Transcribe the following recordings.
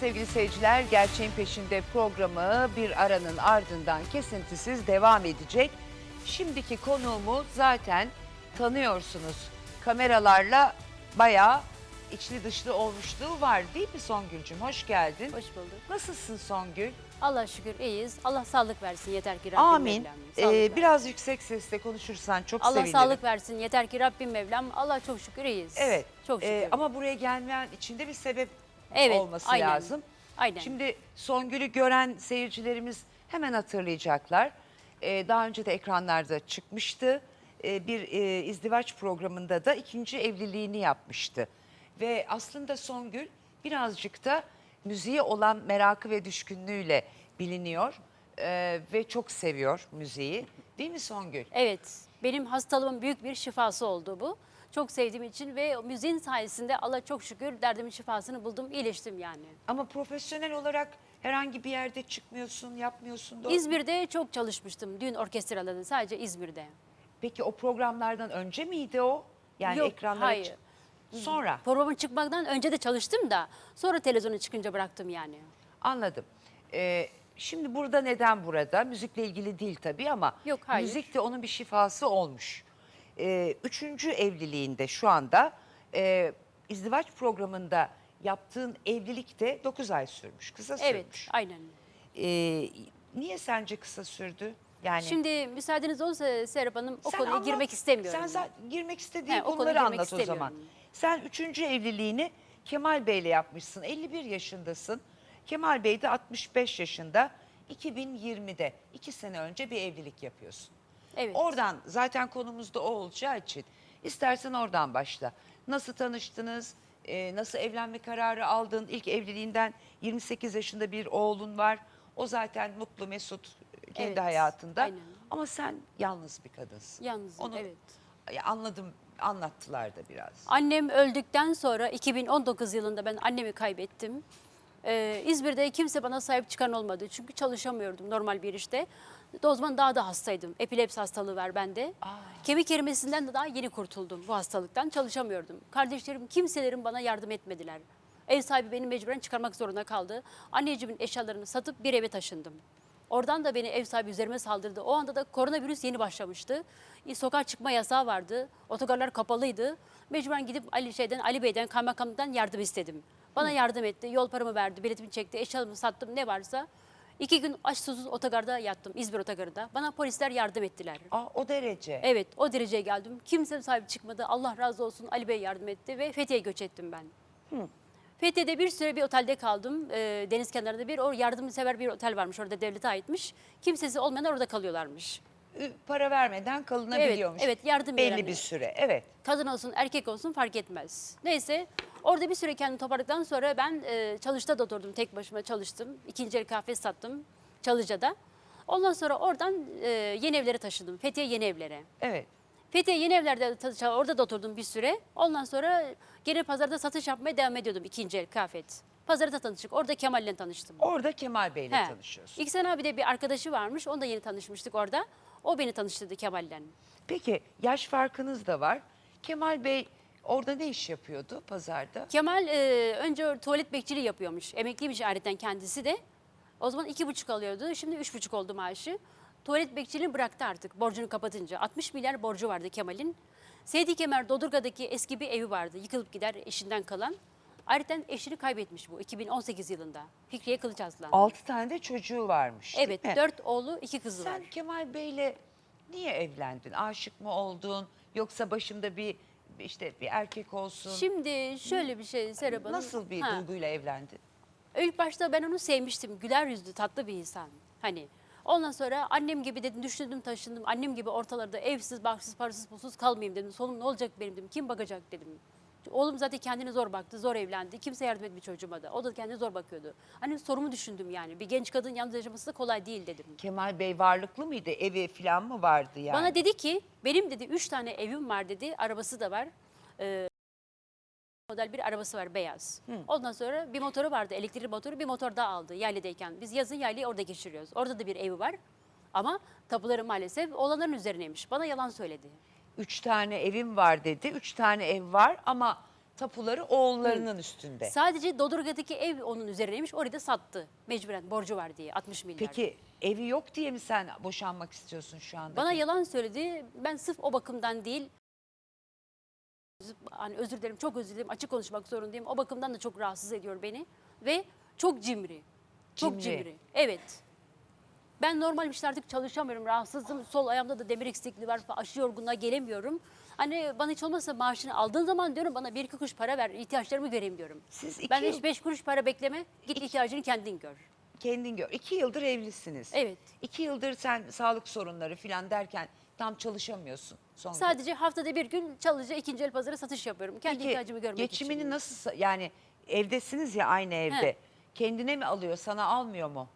Sevgili seyirciler, Gerçeğin Peşinde programı bir aranın ardından kesintisiz devam edecek. Şimdiki konuğumu zaten tanıyorsunuz. Kameralarla bayağı içli dışlı olmuşluğu var değil mi Songül'cüm? Hoş geldin. Hoş bulduk. Nasılsın Songül? Allah şükür iyiyiz. Allah sağlık versin yeter ki Rabbim Amin. Mevlam. Ee, Sağlık versin. biraz yüksek sesle konuşursan çok Allah sevinirim. sağlık versin yeter ki Rabbim Mevlam. Allah çok şükür iyiyiz. Evet. Çok şükür. Ee, ama buraya gelmeyen içinde bir sebep Evet, olması aynen. lazım. Aynen. Şimdi Songül'ü gören seyircilerimiz hemen hatırlayacaklar. Ee, daha önce de ekranlarda çıkmıştı. Ee, bir e, izdivaç programında da ikinci evliliğini yapmıştı. Ve aslında Songül birazcık da müziğe olan merakı ve düşkünlüğüyle biliniyor. Ee, ve çok seviyor müziği. Değil mi Songül? Evet. Benim hastalığımın büyük bir şifası oldu bu. Çok sevdiğim için ve müziğin sayesinde Allah çok şükür derdimin şifasını buldum, iyileştim yani. Ama profesyonel olarak herhangi bir yerde çıkmıyorsun, yapmıyorsun. doğru mu? İzmir'de çok çalışmıştım. Düğün orkestralarında sadece İzmir'de. Peki o programlardan önce miydi o? Yani Yok, ekranlara hayır. çık- Sonra Programın çıkmaktan önce de çalıştım da sonra televizyona çıkınca bıraktım yani. anladım. Ee, şimdi burada neden burada? Müzikle ilgili değil tabii ama Yok, hayır. müzik de onun bir şifası olmuş. Ee, üçüncü evliliğinde şu anda e, izdivaç programında yaptığın evlilik de 9 ay sürmüş. Kısa Evet, sürmüş. aynen. Ee, niye sence kısa sürdü? Yani Şimdi müsaadeniz olursa Serap Hanım o Sen konuya anlat. girmek istemiyorum. Sen zaten girmek istediğin He, o konuya konuları girmek anlat o zaman. Sen üçüncü evliliğini Kemal Bey'le yapmışsın. 51 yaşındasın. Kemal Bey de 65 yaşında. 2020'de iki sene önce bir evlilik yapıyorsun. Evet. Oradan zaten konumuz da o olacağı için istersen oradan başla. Nasıl tanıştınız? Ee, nasıl evlenme kararı aldın? İlk evliliğinden 28 yaşında bir oğlun var. O zaten mutlu mesut kendi Evet, hayatında. aynen. Ama sen yalnız bir kadınsın. Yalnızım, evet. Ya anladım, anlattılar da biraz. Annem öldükten sonra 2019 yılında ben annemi kaybettim. Ee, İzmir'de kimse bana sahip çıkan olmadı. Çünkü çalışamıyordum normal bir işte. O zaman daha da hastaydım. Epilepsi hastalığı var bende. Kemik erimesinden de daha yeni kurtuldum bu hastalıktan. Çalışamıyordum. Kardeşlerim, kimselerin bana yardım etmediler. Ev sahibi beni mecburen çıkarmak zorunda kaldı. Anneciğimin eşyalarını satıp bir eve taşındım. Oradan da beni ev sahibi üzerime saldırdı. O anda da koronavirüs yeni başlamıştı. E, Sokağa çıkma yasağı vardı. Otogarlar kapalıydı. Mecburen gidip Ali şeyden Ali Bey'den kaymakamlıktan yardım istedim. Bana yardım etti. Yol paramı verdi, biletimi çekti, eşyalarımı sattım ne varsa. İki gün aç susuz otogarda yattım. İzmir otogarında. Bana polisler yardım ettiler. Aa, o derece. Evet o dereceye geldim. Kimse sahip çıkmadı. Allah razı olsun Ali Bey yardım etti ve Fethiye'ye göç ettim ben. Fethiye'de bir süre bir otelde kaldım. Ee, deniz kenarında bir o yardımsever bir otel varmış. Orada devlete aitmiş. Kimsesi olmayanlar orada kalıyorlarmış. Ü- Para vermeden kalınabiliyormuş. Evet, evet, yardım Belli bir süre, evet. Kadın olsun erkek olsun fark etmez. Neyse orada bir süre kendimi toparladıktan sonra ben e, çalışta da oturdum. Tek başıma çalıştım. İkinci el kahve sattım Çalıca'da. Ondan sonra oradan e, yeni evlere taşındım. Fethiye yeni evlere. Evet. Fethiye Yeni Evler'de ta- orada da oturdum bir süre. Ondan sonra gene pazarda satış yapmaya devam ediyordum ikinci el kıyafet. Pazarda tanıştık. Orada Kemal'le tanıştım. Orada Kemal Bey'le He. tanışıyorsun. İhsan abi de bir arkadaşı varmış. Onunla yeni tanışmıştık orada. O beni tanıştırdı Kemal'le. Peki yaş farkınız da var. Kemal Bey orada ne iş yapıyordu pazarda? Kemal e, önce tuvalet bekçiliği yapıyormuş. Emekliymiş ayrıca kendisi de. O zaman iki buçuk alıyordu. Şimdi üç buçuk oldu maaşı. Tuvalet bekçiliğini bıraktı artık borcunu kapatınca. 60 milyar borcu vardı Kemal'in. Seydi Kemer Dodurga'daki eski bir evi vardı. Yıkılıp gider eşinden kalan. Ayrıca eşini kaybetmiş bu 2018 yılında. Fikriye Kılıçarslan. Altı tane de çocuğu varmış değil Evet mi? dört oğlu iki kızı Sen var. Kemal Bey'le niye evlendin? Aşık mı oldun? Yoksa başımda bir işte bir erkek olsun? Şimdi şöyle bir şey Serap Hanım. Nasıl bir Ha. duyguyla evlendin? İlk başta ben onu sevmiştim. Güler yüzlü, tatlı bir insan. Hani ondan sonra annem gibi dedim düşündüm taşındım. Annem gibi ortalarda evsiz, barksız, parasız, pulsuz kalmayayım dedim. Sonum ne olacak benim dedim. Kim bakacak dedim. Oğlum zaten kendine zor baktı, zor evlendi. Kimse yardım etmedi çocuğuma da. O da kendine zor bakıyordu. Hani sorumu düşündüm yani. Bir genç kadın yalnız yaşaması da kolay değil dedim. Kemal Bey varlıklı mıydı? Evi falan mı vardı yani? Bana dedi ki benim dedi üç tane evim var dedi. Arabası da var. Ee, model bir arabası var beyaz. Ondan sonra bir motoru vardı elektrikli motoru bir motor daha aldı yaylıdayken. Biz yazın yaylayı orada geçiriyoruz. Orada da bir evi var. Ama tapuları maalesef olanların üzerineymiş. Bana yalan söyledi. Üç tane evim var dedi. Üç tane ev var ama tapuları oğullarının üstünde. Sadece Dodurga'daki ev onun üzerineymiş. Orayı da sattı. Mecburen borcu var diye 60 milyar. Peki evi yok diye mi sen boşanmak istiyorsun şu anda? Bana yalan söyledi. Ben sırf o bakımdan değil hani özür dilerim çok özür dilerim açık konuşmak zorundayım. O bakımdan da çok rahatsız ediyor beni ve çok cimri. Çok Cimri. cimri. Evet. Ben normal işlerde artık çalışamıyorum. Rahatsızım. Sol ayağımda da demir eksikliği var. Aşı yorgunluğa gelemiyorum. Hani bana hiç olmazsa maaşını aldığın zaman diyorum bana bir iki kuruş para ver. ihtiyaçlarımı göreyim diyorum. Siz iki ben yıl- hiç beş kuruş para bekleme. Git ihtiyacını kendin gör. Kendin gör. İki yıldır evlisiniz. Evet. İki yıldır sen sağlık sorunları falan derken tam çalışamıyorsun. Son Sadece haftada bir gün çalışınca ikinci el pazara satış yapıyorum. Kendi Peki, ihtiyacımı görmek geçimini için. nasıl sa- yani evdesiniz ya aynı evde. He. Kendine mi alıyor sana almıyor mu?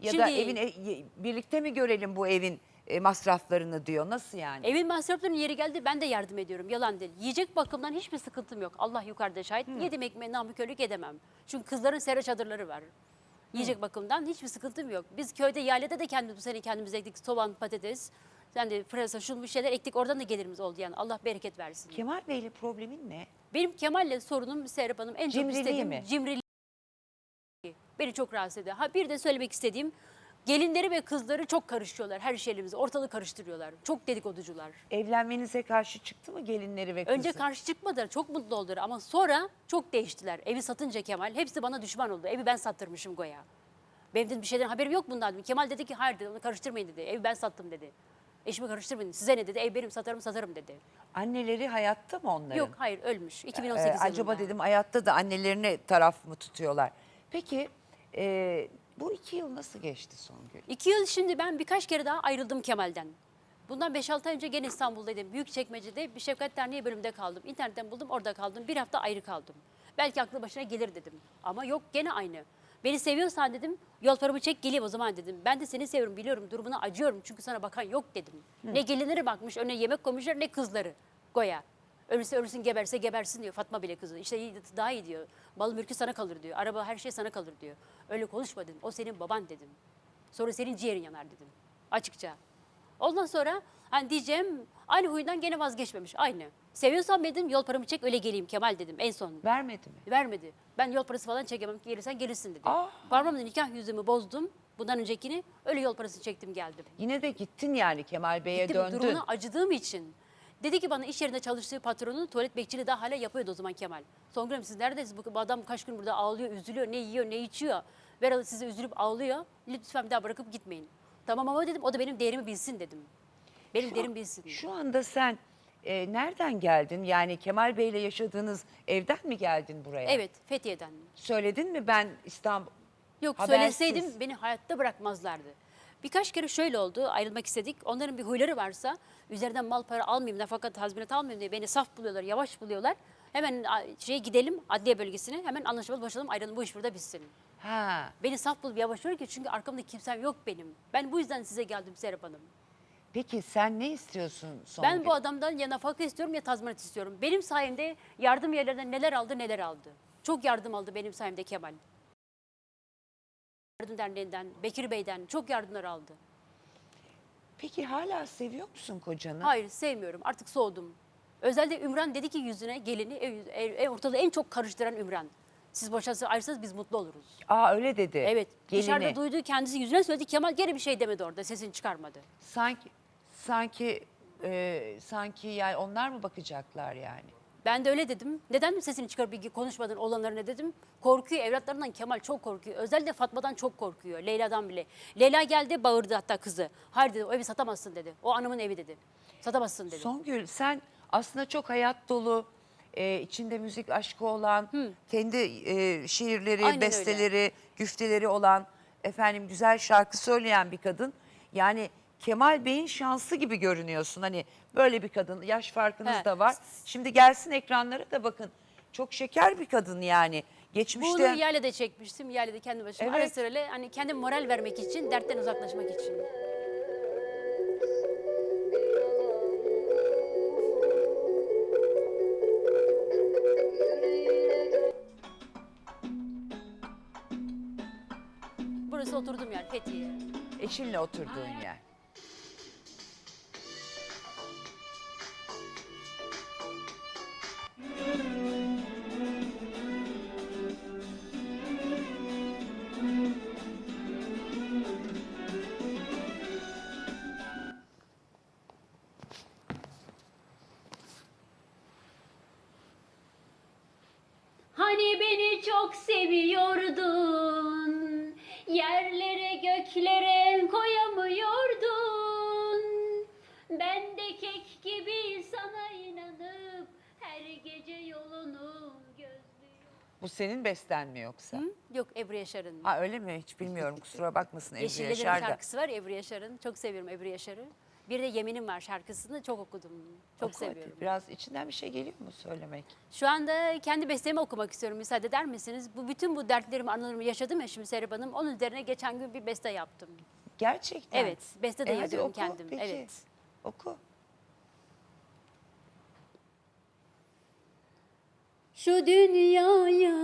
Ya da Şimdi- evin e- birlikte mi görelim bu evin e, masraflarını diyor. Nasıl yani? Evin masraflarının yeri geldi ben de yardım ediyorum. Yalan değil. Yiyecek bakımdan hiçbir sıkıntım yok. Allah yukarıda şahit. Yedim ekmeği namükörlük edemem. Çünkü kızların sera çadırları var. Yiyecek bakımdan hiçbir sıkıntım yok. Biz köyde yaylada da kendimiz bu sene kendimiz ektik. Soğan, patates, yani pırasa, şun bir şeyler ektik. Oradan da gelirimiz oldu yani. Allah bereket versin. Kemal Bey'le problemin ne? Benim Kemal'le sorunum Serap Hanım en çok Cimriliği istediğim mi? cimriliği. Beni çok rahatsız ediyor. Ha bir de söylemek istediğim gelinleri ve kızları çok karıştırıyorlar her şeyimizi. Ortalığı karıştırıyorlar. Çok dedikoducular. Evlenmenize karşı çıktı mı gelinleri ve kızı? Önce karşı çıkmadılar. Çok mutlu oldular ama sonra çok değiştiler. Evi satınca Kemal hepsi bana düşman oldu. Evi ben sattırmışım Goya. Benim dedim bir şeyden haberim yok bundan dedim. Kemal dedi ki hayır dedi onu karıştırmayın dedi. Evi ben sattım dedi. Eşimi karıştırmayın. Size ne dedi? Ev benim satarım satarım dedi. Anneleri hayatta mı onların? Yok hayır ölmüş. 2018 Ee, yılında. acaba dedim hayatta da annelerine taraf mı tutuyorlar? Peki e, bu iki yıl nasıl geçti Songül? İki yıl şimdi ben birkaç kere daha ayrıldım Kemal'den. Bundan 5-6 ay önce gene İstanbul'daydım. Büyükçekmece'de bir Şefkat Derneği bölümünde kaldım. İnternetten buldum orada kaldım. Bir hafta ayrı kaldım. Belki aklı başına gelir dedim. Ama yok gene aynı. Beni seviyorsan dedim yol paramı çek geleyim o zaman dedim. Ben de seni seviyorum biliyorum durumuna acıyorum çünkü sana bakan yok dedim. Ne gelinleri bakmış önüne yemek koymuşlar ne kızları. Goya. Ölürse ölürsün geberse gebersin diyor Fatma bile kızı. İşte iyi, daha iyi diyor. Mal mülkü sana kalır diyor. Araba her şey sana kalır diyor. Öyle konuşma dedim. O senin baban dedim. Sonra senin ciğerin yanar dedim. Açıkça. Ondan sonra hani diyeceğim aynı huyundan gene vazgeçmemiş. Aynı. Seviyorsan dedim yol paramı çek öyle geleyim Kemal dedim en son. Vermedi mi? Vermedi. Ben yol parası falan çekemem. Gelirsen gelirsin dedi. Ah. Parmağımla nikah yüzüğümü bozdum. Bundan öncekini öyle yol parası çektim geldim. Yine de gittin yani Kemal Bey'e Gittim döndün. durumuna acıdığım için. Dedi ki bana iş yerinde çalıştığı patronu tuvalet bekçiliği daha hala yapıyordu o zaman Kemal. Songül Hanım siz neredesiniz? Bu adam kaç gün burada ağlıyor, üzülüyor, ne yiyor, ne içiyor. Veralı sizi üzülüp ağlıyor. Lütfen bir daha bırakıp gitmeyin. Tamam ama dedim o da benim değerimi bilsin dedim. Benim Şu- değerimi bilsin. Şu anda sen e, nereden geldin? Yani Kemal Bey'le yaşadığınız evden mi geldin buraya? Evet Fethiye'den. Söyledin mi ben İstanbul? Yok Habersiz. söyleseydim beni hayatta bırakmazlardı. Birkaç kere şöyle oldu ayrılmak istedik. Onların bir huyları varsa üzerinden mal para almayayım, nafaka tazminat almayayım diye beni saf buluyorlar, yavaş buluyorlar. Hemen a, şeye gidelim adliye bölgesine hemen anlaşmalı boşalalım ayrılalım bu iş burada bitsin. Ha. Beni saf bulup yavaşlıyor ki çünkü arkamda kimsem yok benim. Ben bu yüzden size geldim Serap Hanım. Peki sen ne istiyorsun Songül? Ben bu adamdan ya nafaka istiyorum ya tazminat istiyorum. Benim sayemde yardım yerlerinden neler aldı neler aldı. Çok yardım aldı benim sayemde Kemal. Yardım Derneği'nden, Bekir Bey'den çok yardımlar aldı. Peki hala seviyor musun kocanı? Hayır sevmiyorum artık soğudum. Özellikle Ümran dedi ki yüzüne gelini ev, ev, ev ortalığı en çok karıştıran Ümran. Siz boşansa ayrılsanız biz mutlu oluruz. Aa öyle dedi. Evet Gelini. dışarıda duyduğu kendisi yüzüne söyledi Kemal geri bir şey demedi orada sesini çıkarmadı. Sanki sanki e, sanki yani onlar mı bakacaklar yani? Ben de öyle dedim. Neden sesini çıkarıp bir konuşmadın olanlarına dedim. Korkuyor evlatlarından Kemal çok korkuyor. Özellikle Fatma'dan çok korkuyor. Leyla'dan bile. Leyla geldi bağırdı hatta kızı. Hayır dedi o evi satamazsın dedi. O anamın evi dedi. Satamazsın dedi. Songül sen aslında çok hayat dolu, e, içinde müzik aşkı olan, kendi e, şiirleri, Aynen öyle. besteleri, güfteleri olan, efendim güzel şarkı söyleyen bir kadın. Yani Kemal Bey'in şansı gibi görünüyorsun. Hani böyle bir kadın, yaş farkınız He. da var. Şimdi gelsin ekranlara da bakın. Çok şeker bir kadın yani. Geçmişte... Bunu Yale'de çekmiştim. Yale'de kendi başıma. Evet. Ara sıra öyle hani kendim moral vermek için, dertten uzaklaşmak için. Burası oturduğum yer Fethiye. Eşinle oturduğun yer. Senin besten mi yoksa? Yok Ebru Yaşar'ın. Ha öyle mi? Hiç bilmiyorum. Kusura bakmasın Ebru Yeşillerin Yaşar da. şarkısı var Ebru Yaşar'ın. Çok seviyorum Ebru Yaşar'ı. Bir de Yeminim var şarkısını çok okudum. Çok Oku hadi. seviyorum. Biraz içinden bir şey geliyor mu söylemek? Şu anda kendi bestemi okumak istiyorum. Müsaade eder misiniz? Bu bütün bu dertlerimi, anılarımı yaşadım ya şimdi Serap Hanım. Onun üzerine geçen gün bir beste yaptım. Gerçekten. Evet, beste de E hadi yazıyorum oku, kendim. peki. Evet. Oku. Şu dünyaya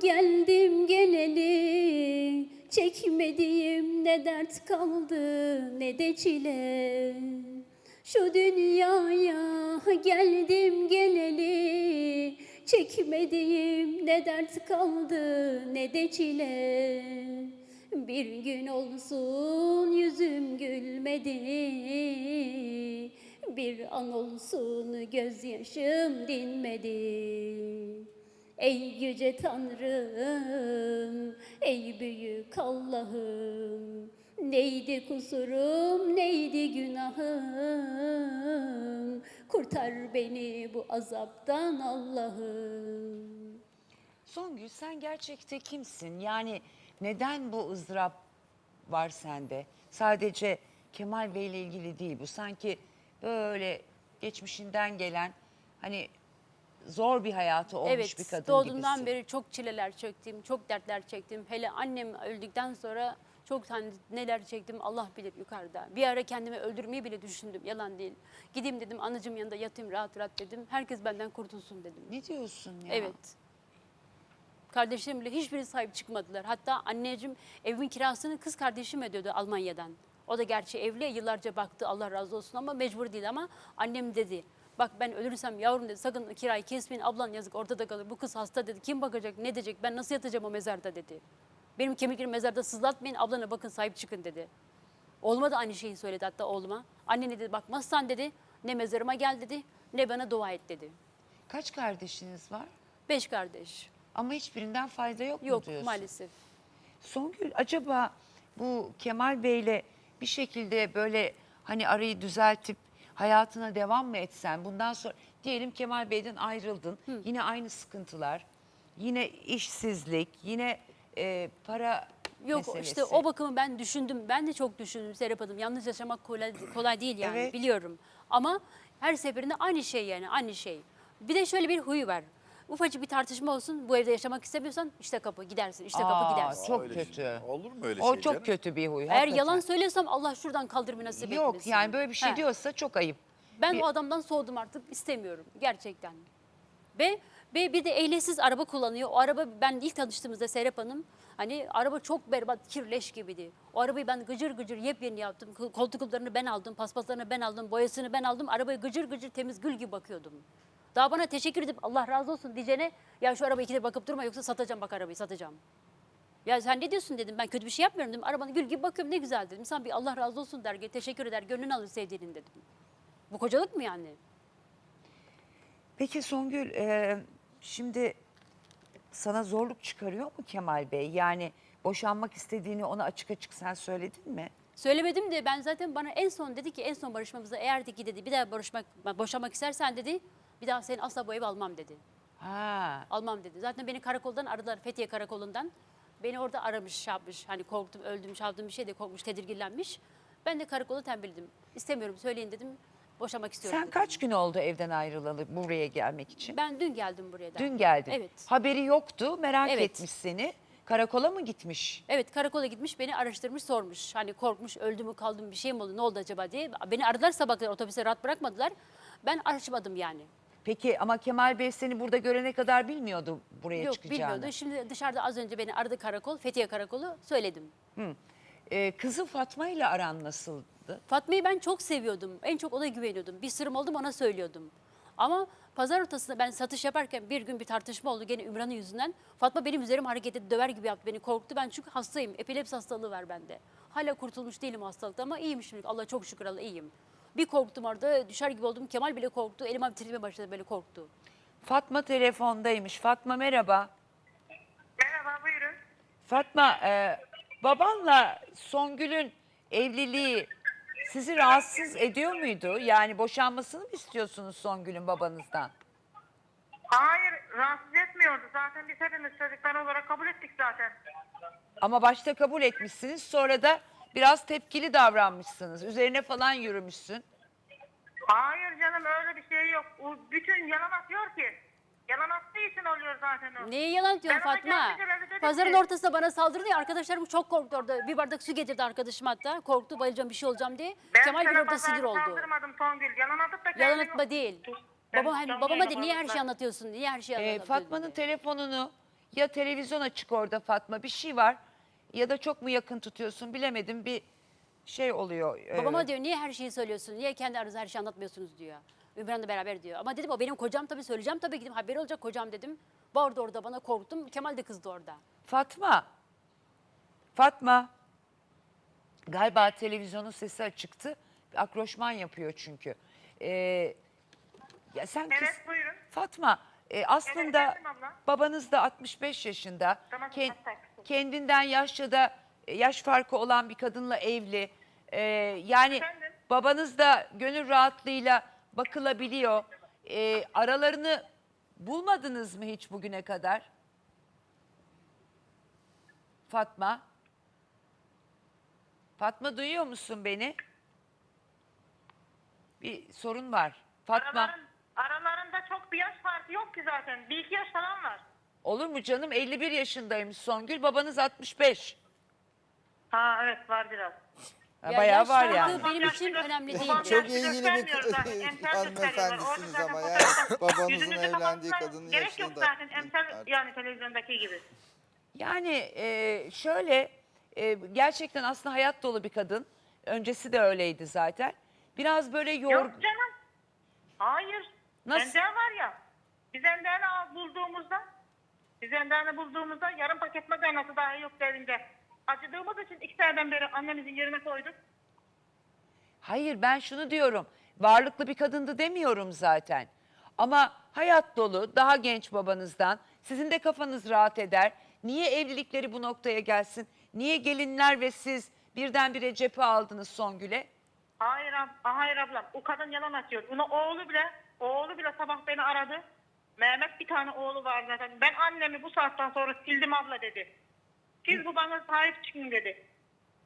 geldim geleli Çekmediğim ne dert kaldı ne de çile Şu dünyaya geldim geleli Çekmediğim ne dert kaldı ne de çile Bir gün olsun yüzüm gülmedi bir an olsun gözyaşım dinmedi. Ey yüce Tanrım, ey büyük Allah'ım, neydi kusurum, neydi günahım, kurtar beni bu azaptan Allah'ım. Songül sen gerçekte kimsin? Yani neden bu ızdırap var sende? Sadece Kemal Bey ile ilgili değil bu. Sanki böyle geçmişinden gelen hani zor bir hayatı olmuş evet, bir kadın doğduğumdan gibisin. beri çok çileler çektim, çok dertler çektim. Hele annem öldükten sonra çok hani neler çektim Allah bilir yukarıda. Bir ara kendimi öldürmeyi bile düşündüm, yalan değil. Gideyim dedim anacığım yanında yatayım rahat rahat dedim. Herkes benden kurtulsun dedim. Ne diyorsun ya? Evet. Kardeşlerim bile hiçbiri sahip çıkmadılar. Hatta anneciğim evimin kirasını kız kardeşim ödüyordu Almanya'dan. O da gerçi evli yıllarca baktı Allah razı olsun ama mecbur değil ama annem dedi. Bak ben ölürsem yavrum dedi sakın kirayı kesmeyin ablan yazık ortada kalır. Bu kız hasta dedi. Kim bakacak ne diyecek ben nasıl yatacağım o mezarda dedi. Benim kemiklerimi mezarda sızlatmayın ablana bakın sahip çıkın dedi. Oğluma da aynı şeyi söyledi hatta oğluma. Anne dedi bakmazsan dedi ne mezarıma gel dedi ne bana dua et dedi. Kaç kardeşiniz var? Beş kardeş. Ama hiçbirinden fayda yok, Yok mu diyorsun? maalesef. Songül acaba bu Kemal Bey'le bir şekilde böyle hani arayı düzeltip hayatına devam mı etsen bundan sonra diyelim Kemal Bey'den ayrıldın yine aynı sıkıntılar yine işsizlik yine e, para Yok meselesi. işte o bakımı ben düşündüm. Ben de çok düşündüm Serap Hanım. Yalnız yaşamak kolay, kolay değil yani Evet. biliyorum. Ama her seferinde aynı şey yani aynı şey. Bir de şöyle bir huyu var. Ufacık bir tartışma olsun bu evde yaşamak istemiyorsan işte kapı gidersin işte kapı Aa, gidersin. Çok öyle kötü. şey. Olur mu öyle o şey çok canım? kötü bir huy. Eğer hakikaten. yalan söylüyorsam Allah şuradan kaldırmayı nasip Yok etmesin. yani böyle bir şey He. diyorsa çok ayıp. Ben Bir- o adamdan soğudum artık istemiyorum gerçekten. Ve, ve bir de ehliyetsiz araba kullanıyor. O araba ben ilk tanıştığımızda Serap Hanım hani araba çok berbat kirleş gibiydi. O arabayı ben gıcır gıcır yepyeni yaptım. Kol- Koltuklarını ben aldım, paspaslarını ben aldım, boyasını ben aldım. Arabaya gıcır gıcır temiz gül gibi bakıyordum. Daha bana teşekkür edip Allah razı olsun diyeceğine ya şu araba ikide bakıp durma yoksa satacağım bak arabayı satacağım. Ya sen ne diyorsun dedim ben kötü bir şey yapmıyorum dedim. Arabanı gül gibi bakıyorum ne güzel dedim. İnsan bir Allah razı olsun der teşekkür eder gönlünü alır sevdiğinin dedim. Bu kocalık mı yani? Peki Songül e, şimdi sana zorluk çıkarıyor mu Kemal Bey? Yani boşanmak istediğini ona açık açık sen söyledin mi? Söylemedim de ben zaten bana en son dedi ki en son barışmamızda eğer de ki dedi bir daha barışmak boşanmak istersen dedi bir daha seni asla bu evi almam dedi. Ha. Almam dedi. Zaten beni karakoldan aradılar Fethiye karakolundan. Beni orada aramış, şey yapmış. Hani korktum, öldüm, şavdım bir şey de korkmuş, tedirginlenmiş. Ben de karakola tembelledim. İstemiyorum söyleyin dedim. Boşamak istiyorum Sen dedim. kaç gün oldu evden ayrılalı buraya gelmek için? Ben dün geldim buraya da. Dün geldin. Evet. Haberi yoktu, merak Evet. etmiş seni. Karakola mı gitmiş? Evet karakola gitmiş beni araştırmış sormuş. Hani korkmuş öldü mü kaldı mı bir şey mi oldu ne oldu acaba diye. Beni aradılar sabahlar otobüse rahat bırakmadılar. Ben açmadım yani. Peki ama Kemal Bey seni burada görene kadar bilmiyordu buraya Yok çıkacağını. bilmiyordu. Şimdi dışarıda az önce beni aradı karakol, Fethiye karakolu söyledim. Ee, kızı Fatma ile aran nasıldı? Fatma'yı ben çok seviyordum. En çok ona güveniyordum. Bir sırrım oldu ona söylüyordum. Ama pazar ortasında ben satış yaparken bir gün bir tartışma oldu gene Ümran'ın yüzünden. Fatma benim üzerime hareket etti, döver gibi yaptı beni, korktu. Ben çünkü hastayım, epilepsi hastalığı var bende. Hala kurtulmuş değilim hastalıkta ama iyiyim şimdi. Allah çok şükür Allah iyiyim. Bir korktum orada, düşer gibi oldum. Kemal bile korktu, elim abi titremeye başladı böyle korktu. Fatma telefondaymış. Fatma merhaba. Merhaba Fatma, e, babanla Songül'ün evliliği sizi rahatsız ediyor muydu? Yani boşanmasını mı istiyorsunuz Songül'ün babanızdan? Hayır rahatsız etmiyordu. Zaten biz hepimiz çocuklar olarak kabul ettik zaten. Ama başta kabul etmişsiniz, sonra da biraz tepkili davranmışsınız. Üzerine falan yürümüşsün. Hayır canım öyle bir şey yok. O bütün yalan atıyor ki. Yalan attığı için oluyor zaten o. Neye yalan Ben ona Fatma? geldi geleli dedim Pazarın ki- ortasında bana saldırdı ya arkadaşlarım çok korktu orada. Bir bardak su getirdi arkadaşım hatta. Korktu bayılacağım bir şey olacağım diye. Ben Kemal sana bir orada pazarda sinir oldu. saldırmadım Songül. Yalan atıp da Yalan kendini- atma değil. Ben Babam, hani, babama dedi niye her şeyi anlatıyorsun? Niye her şeyi Ee, anlatıyorsun? Fatma'nın telefonunu ya televizyon açık orada Fatma bir şey var ya da çok mu yakın tutuyorsun bilemedim bir şey oluyor. Ee, Babama diyor niye her şeyi söylüyorsun? Niye kendi aranızda her şeyi anlatmıyorsunuz diyor. Ümran'la beraber diyor. Ama dedim o benim kocam tabii söyleyeceğim tabii ki dedim. Haberi olacak kocam dedim. Bağırdı orada bana korktum. Kemal de kızdı orada. Fatma. Fatma. Galiba televizyonun sesi açıktı. Akroşman yapıyor çünkü. Ee, ya sen kız- Evet buyurun. Fatma e, aslında efendim abla. babanız da 65 yaşında. Tamam, Ken- haklısın. Kendinden yaşça da e, yaş farkı olan bir kadınla evli. Ee, yani Efendim? babanız da gönül rahatlığıyla bakılabiliyor. Ee, aralarını bulmadınız mı hiç bugüne kadar? Fatma. Fatma duyuyor musun beni? Bir sorun var. Fatma. Araların, aralarında çok bir yaş farkı yok ki zaten. Bir iki yaş falan var. Olur mu canım? 51 yaşındaymış Songül. Babanız 65. Ha evet var biraz. Ha, Ya bayağı var yani. benim için önemli değil. Çok ilgili bir hanımefendisiniz ama yani babanızın evlendiği kadının Gerek yaşını yok da zaten emsal yani televizyondaki gibi. Yani e, şöyle e, gerçekten aslında hayat dolu bir kadın. Öncesi de öyleydi zaten. Biraz böyle yor... Yok canım. Hayır. Nasıl? Ender var ya. Biz Ender'i bulduğumuzda biz Ender'i bulduğumuzda yarım paket makarnası dahi yok evinde. Acıdığımız için iki seneden beri annemizin yerine koyduk. Hayır ben şunu diyorum. Varlıklı bir kadındı demiyorum zaten. Ama hayat dolu, daha genç babanızdan. Sizin de kafanız rahat eder. Niye evlilikleri bu noktaya gelsin? Niye gelinler ve siz birdenbire cephe aldınız Songül'e? Hayır, ab hayır ablam. O kadın yalan atıyor. Ona oğlu bile, oğlu bile sabah beni aradı. Mehmet bir tane oğlu var zaten. Ben annemi bu saatten sonra sildim abla dedi. Siz bu bana sahip çıkın dedi.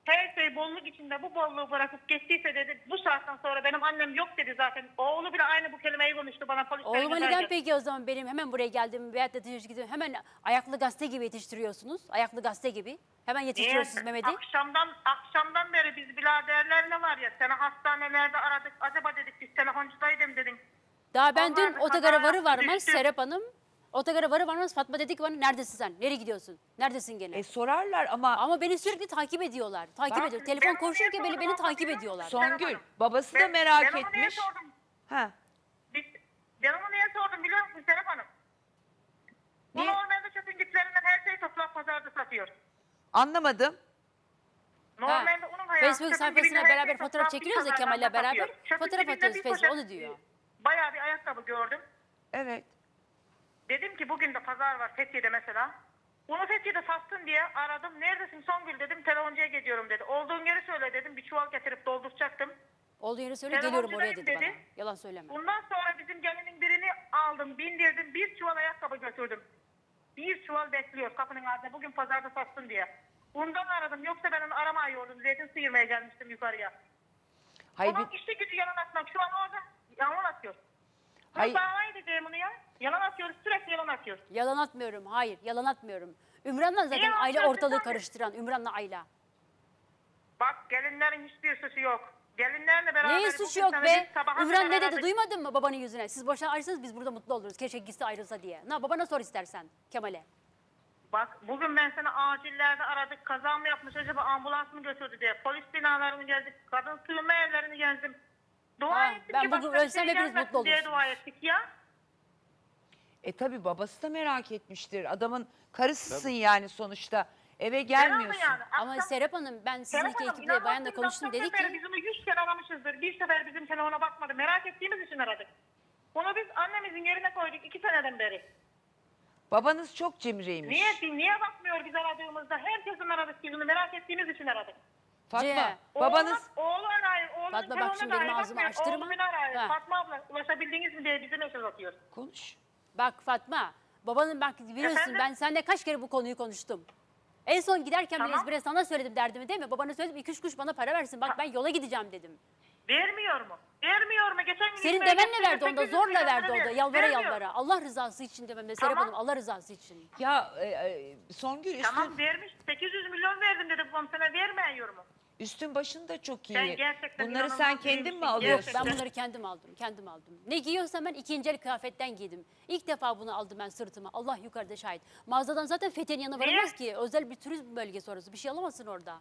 Her şey bolluk içinde bu bolluğu bırakıp geçtiyse dedi. Bu saatten sonra benim annem yok dedi zaten. Oğlu bile aynı bu kelimeyi konuştu bana polis Oğluma neden peki o zaman benim hemen buraya geldim veyahut da gidiyorum. Hemen ayaklı gazete gibi yetiştiriyorsunuz. Ayaklı gazete gibi. Hemen yetiştiriyorsunuz Mehmet'i. Akşamdan akşamdan beri biz biraderlerle var ya seni hastanelerde aradık. Acaba dedik biz telefoncudaydım dedin. Daha ben dün otogara varı varmaz düştü. Serap Hanım. Otogara varı varmaz Fatma dedi ki bana neredesin sen? Nereye gidiyorsun? Neredesin gene? E sorarlar ama Ama beni sürekli takip ediyorlar. Takip Bak, ediyor. ben Telefon onu konuşurken beni, beni takip ediyorlar. Songül babası da merak ben onu niye etmiş. sordum? Ha. Biz, ben onu niye sordum biliyor musun Serap Hanım? Niye? normalde çöpün diplerinden her şeyi toplayıp pazarda satıyor. Anlamadım. Normalde onun hayatı Facebook sayfasına beraber fotoğraf toplayıp çekiliyoruz ya pazardan Kemal'le beraber. satıyor. Fotoğraf atıyoruz bir Facebook'a poşet, onu diyor. Bayağı bir ayakkabı gördüm. Evet. Dedim ki bugün de pazar var Fethiye'de mesela. Bunu Fethiye'de sattın diye aradım. Neredesin Songül dedim. Telefoncuya gidiyorum dedi. Olduğun yeri söyle dedim. Bir çuval getirip dolduracaktım. Olduğu yeri söyle geliyorum oraya değil dedi bana. dedi. Yalan söyleme. Bundan sonra bizim gelinin birini aldım, bindirdim. Bir çuval ayakkabı götürdüm. Bir çuval bekliyor kapının ardında. Bugün pazarda satsın diye. Bundan aradım. Yoksa ben onu aramıyordum. Zeytin sıyırmaya gelmiştim yukarıya. Hayır, Onun bir- işte gücü yalan atmak. Şu an orada yalan atıyor. Hayır. Hayır. Dava edeceğim onu ya. Yalan atıyoruz. Sürekli yalan atıyor. Yalan atmıyorum. Hayır yalan atmıyorum. Ümran'la zaten Niye aile atıyorsun ortalığı sen? karıştıran. Ümran'la Ayla. Bak gelinlerin hiçbir suçu yok. Gelinlerle beraber Neyin bugün suçu yok sana be? biz sabaha Ümran kadar ne dedi aradık. duymadın mı babanın yüzüne? Siz boşan ayrılsanız biz burada mutlu oluruz. Keşke gitse ayrılsa diye. Na babana sor istersen Kemal'e. Bak bugün ben seni acillerde aradık. Kaza mı yapmış acaba ambulans mı götürdü diye. Polis binalarını gezdik. Kadın sığınma evlerini gezdim. Dua Ha, ettik ben ki bugün başka bir ölsem şey hepiniz gelmesin mutlu diye olursunuz. dua ettik ya. E tabi babası da merak etmiştir. Adamın karısısın yani sonuçta. Eve gelmiyorsun. Yani, Ama akşam- Serap Hanım ben sizin Serap iki Hanım, ekiple bayanla konuştum dedi dakikadan beri ki Biz onu yüz kere aramışızdır. Bir sefer bizim telefona bakmadı. Merak ettiğimiz için aradık. Onu biz annemizin yerine koyduk iki seneden beri. Babanız çok cimriymiş. Niye niye bakmıyor biz aradığımızda? Herkesin aradık birini merak ettiğimiz için aradık. Fatma, C. babanız Oğlun, oğlu arayın. Oğlunun Fatma, bak şimdi benim ağzımı açtırma. Oğlum beni arayın. Ha. Fatma abla ulaşabildiniz mi diye bize mesaj atıyor. konuş. Bak Fatma, babanın bak biliyorsun Efendim? ben seninle kaç kere bu konuyu konuştum. En son giderken bile Tamam. ezbere sana söyledim derdimi değil mi? Babana söyledim iki üç kuruş bana para versin. Bak ben yola gideceğim dedim. Vermiyor mu? Vermiyor mu? Geçen gün Senin demenle verdi onda 800 zorla verdi onda yalvara yalvara. Allah rızası için dememle Serap Tamam. Hanım Allah rızası için. Ya e, e, Songül üstün, Tamam vermiş. 800 milyon verdim dedi babam sana vermiyor mu? Üstün başın da çok iyi. Sen gerçekten Bunları inanılmaz sen bir kendin mi şeysin. alıyorsun? Ben bunları kendim aldım, kendim aldım. Ne giyiyorsam ben ikinci el kıyafetten giydim. İlk defa bunu aldım ben sırtıma. Allah yukarıda şahit. Mağazadan zaten Fethiye'nin yanına Niye? varamaz ki. Özel bir turizm bölgesi orası. Bir şey alamazsın orada.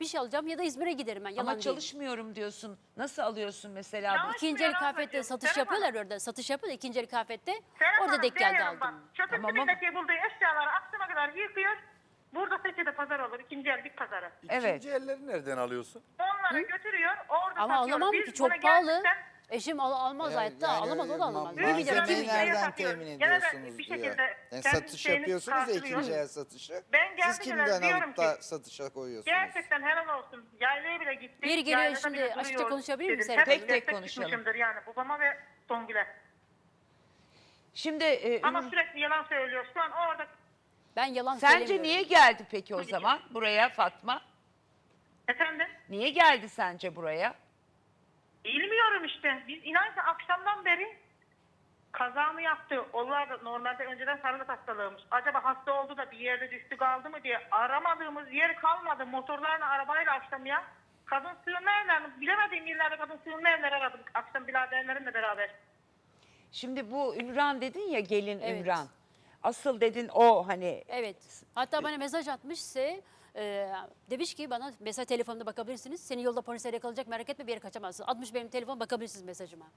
Bir şey alacağım ya da İzmir'e giderim ben. Yalan Ama değil. çalışmıyorum diyorsun. Nasıl alıyorsun mesela? Bu- İkinci el kıyafette ablacığım. satış Serap yapıyorlar orada. Satış yapıyorlar ikinci el kıyafette. Serap Orada Hanım, denk geldi aldım. Bak, çöp Tamam ama- üstündeki bulduğu eşyaları akşama kadar yıkıyor. Burada Fethiye'de pazar olur. ikinci el bir pazarı. Evet. İkinci elleri nereden alıyorsun? Onları götürüyor. Orada Ama satıyor. alamam Biz ki çok pahalı. gerçekten- Eşim al, almaz Yani- yani alamaz o da ma- alamaz. ma- Bir malzemeyi milyar. nereden satıyoruz. temin ediyorsunuz bir diyor. şekilde Yani kendi satış şeyini yapıyorsunuz ya karşılıyor. ikinci el satışı. Ben Siz gerçekten kimden diyorum alıp da ki- satışa koyuyorsunuz? Gerçekten helal olsun. Yaylaya bile gittik. Yeri geliyor Yaylada şimdi, bile açıkça duruyoruz konuşabilir miyim dedim. Serap Hep Hanım? Tek tek destek konuşalım. çıkmışımdır yani babama ve Songül'e. Şimdi e, Ama Ümit- sürekli yalan söylüyor. Şu an orada Ben yalan sence söylemiyorum. niye geldi peki o zaman buraya Fatma? efendim Niye geldi sence buraya? bilmiyorum işte. Biz inan ki akşamdan beri kaza mı yaptı? Onlar da normalde önceden sarılık hastalığıymış. Acaba hasta oldu da bir yerde düştü kaldı mı diye aramadığımız yer kalmadı. Motorlarla arabayla akşam ya. Kadın sığınma evlerini bilemediğim yerlerde kadın sığınma evleri aradım. Akşam biraderlerimle beraber. Şimdi bu Ümran dedin ya gelin Evet. Ümran. Asıl dedin o hani Evet. Hatta bana mesaj atmışsa e, demiş ki bana mesela telefonda bakabilirsiniz. Seni yolda polisler yakalayacak merak etme bir yere kaçamazsın. Atmış benim telefon bakabilirsiniz mesajıma.